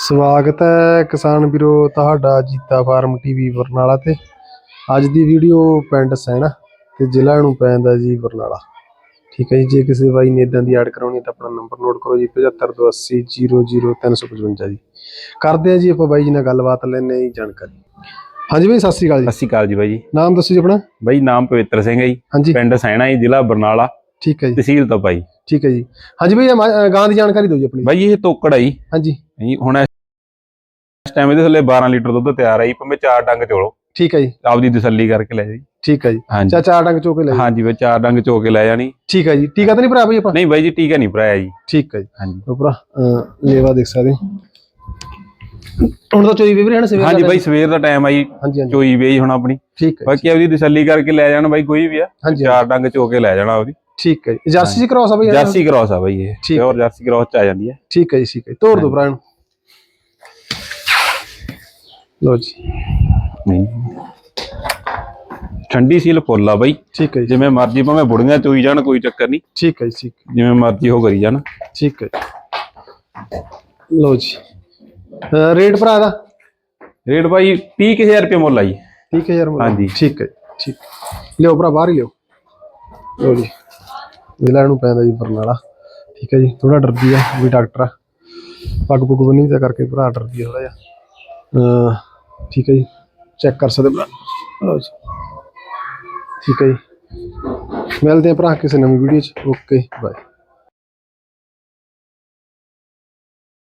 ਸਵਾਗਤ ਹੈ ਕਿਸਾਨ ਵੀਰੋ ਤੁਹਾਡਾ ਜੀਤਾ ਫਾਰਮ ਟੀਵੀ ਬਰਨਾਲਾ ਤੇ। ਅੱਜ ਦੀ ਵੀਡੀਓ ਪਿੰਡ ਸੈਣਾ ਤੇ ਜ਼ਿਲ੍ਹਾ ਨੂੰ ਪੈਂਦਾ ਜੀ ਬਰਨਾਲਾ। ਠੀਕ ਹੈ ਜੀ ਜੇ ਕਿਸੇ ਬਾਈ ਨੇ ਇਦਾਂ ਦੀ ਐਡ ਕਰਾਉਣੀ ਤਾਂ ਆਪਣਾ ਨੰਬਰ ਨੋਟ ਕਰੋ ਜੀ 7528000355 ਜੀ। ਕਰਦੇ ਆ ਜੀ ਆਪਾਂ ਬਾਈ ਜੀ ਨਾਲ ਗੱਲਬਾਤ ਲੈਣੇ ਜੀ ਜਾਣਕਾਰੀ। ਹਾਂਜੀ ਬਾਈ ਸਤਿ ਸ਼੍ਰੀ ਅਕਾਲ ਜੀ। ਸਤਿ ਸ਼੍ਰੀ ਅਕਾਲ ਜੀ ਬਾਈ ਜੀ। ਨਾਮ ਦੱਸੋ ਜੀ ਆਪਣਾ? ਬਾਈ ਨਾਮ ਪਵਿੱਤਰ ਸਿੰਘ ਹੈ ਜੀ। ਹਾਂਜੀ। ਪਿੰਡ ਸੈਣਾ ਜੀ ਜ਼ਿਲ੍ਹਾ ਬਰਨਾਲਾ। ਠੀਕ ਹੈ ਜੀ। ਤਹਿਸੀਲ ਤੋਂ ਬਾਈ ਠੀਕ ਹੈ ਜੀ। ਹਾਂਜੀ ਬਾਈ ਗਾਂ ਦੀ ਜਾਣਕਾਰੀ ਦਿਓ ਜੀ ਆਪਣੀ। ਬਾਈ ਇਹ ਤੋਕੜ ਹੈ ਜੀ। ਹਾਂਜੀ। ਜੀ ਹੁਣ ਟਾਈਮ ਇਹਦੇ ਥੱਲੇ 12 ਲੀਟਰ ਦੁੱਧ ਤਿਆਰ ਹੈ ਜੀ ਭਾਵੇਂ ਚਾਰ ਡੰਗ ਚੋਲੋ। ਠੀਕ ਹੈ ਜੀ। ਆਪਦੀ ਤਸੱਲੀ ਕਰਕੇ ਲੈ ਜੀ। ਠੀਕ ਹੈ ਜੀ। ਚਾ ਚਾਰ ਡੰਗ ਚੋਕੇ ਲੈ ਜੀ। ਹਾਂਜੀ ਬਈ ਚਾਰ ਡੰਗ ਚੋ ਕੇ ਲੈ ਜਾਣੀ। ਠੀਕ ਹੈ ਜੀ। ਟੀਕਾ ਤਾਂ ਨਹੀਂ ਭਰਾ ਬਾਈ ਆਪਾਂ? ਨਹੀਂ ਬਾਈ ਜੀ ਟੀਕਾ ਨਹੀਂ ਭਰਾਇਆ ਜੀ। ਠੀਕ ਹੈ ਜੀ। ਹਾਂਜੀ। ਅ, ਲੇਵਾ ਦੇਖ ਸਕਦੇ ਹੋ। ਹੁਣ ਤਾਂ ਚੋਈ ਵੀ ਹੈ ਨਾ ਸਵੇਰ ਹਾਂਜੀ ਬਾਈ ਸਵੇਰ ਦਾ ਟਾਈਮ ਆ ਜੀ। ਚੋਈ ਵੇ ਹੁਣ ਆਪਣੀ। ਠੀਕ ਹੈ ਬਾਕੀ ਆਪਦੀ ਤਸੱਲੀ ਕਰਕੇ ਲੈ ਜਾਣ ਬਾਈ ਕੋਈ ਵੀ ਆ। ਚਾਰ ਡੰਗ ਚੋ ਕੇ ਲੈ ਜਾਣਾ ਉਹਦੀ। ਠੀਕ ਹੈ ਜੀ। ਜਰਸੀ ਚ ਆ ਬਈ ਜਰਸੀ ਕ੍ਰਾਸ ਆ ਬਾਈ ਇਹ। ਠੀਕ। ਪਿਓਰ ਜਰਸੀ ਕ੍ਰਾਸ ਚ ਆ ਜਾਂਦੀ ਹੈ ਠੀਕ ਹੈ ਜੀ ਠੀਕ ਹੈ। ਤੋੜ ਦੋ ਭਰਾ ਨੂੰ ਲੋ ਜੀ। ਨਹੀਂ। ਠੰਡੀ ਸੀਲ ਫੁੱਲ ਆ ਬਾਈ। ਠੀਕ ਹੈ ਜੀ। ਜਿਵੇਂ ਮਰਜ਼ੀ ਭਾਵੇਂ ਬੁੜੀਆਂ ਚੋਈ ਜਾਣ ਕੋਈ ਚੱਕਰ ਨਹੀਂ। ਠੀਕ ਹੈ ਜੀ ਠੀਕ ਜਿਵੇਂ ਮਰਜ਼ੀ ਹੋ ਕਰੀ ਜਾਣ। ਠੀਕ ਹੈ ਲੋ ਜੀ। ਰੇਟ ਭਰਾ ਦਾ? ਰੇਟ ਬਾਈ 30000 ਰੁਪਏ ਮੁੱਲ ਆ ਜੀ। ਠੀਕ ਹੈ ਯਾਰ ਮੁੰਡਾ। ਹਾਂਜੀ। ਠੀਕ ਹੈ ਠੀਕ। ਲਿਓ ਭਰਾ ਬਾਹਰ ਹੀ ਲਿਓ। ਲੋ ਜੀ। ਜ਼ਿਲ੍ਹਾ ਨੂੰ ਪੈਂਦਾ ਜੀ ਬਰਨਾਲਾ ਠੀਕ ਹੈ ਜੀ ਥੋੜਾ ਡਰਦੀ ਆ ਵੀ ਡਾਕਟਰ ਆ। ਪੱਗ ਪੁੱਗ ਬੰਨੀ ਤਾਂ ਕਰਕੇ ਭਰਾ ਡਰਦੀ ਆ ਥੋੜਾ ਜਿਹਾ। ਠੀਕ ਹੈ ਜੀ। ਚੈੱਕ ਕਰ ਸਕਦੇ ਭਰਾ ਜੀ। ਠੀਕ ਹੈ ਜੀ। ਮਿਲਦੇ ਆ ਭਰਾ ਕਿਸੇ ਨਵੀਂ ਵੀਡੀਓ 'ਚ। Okay bye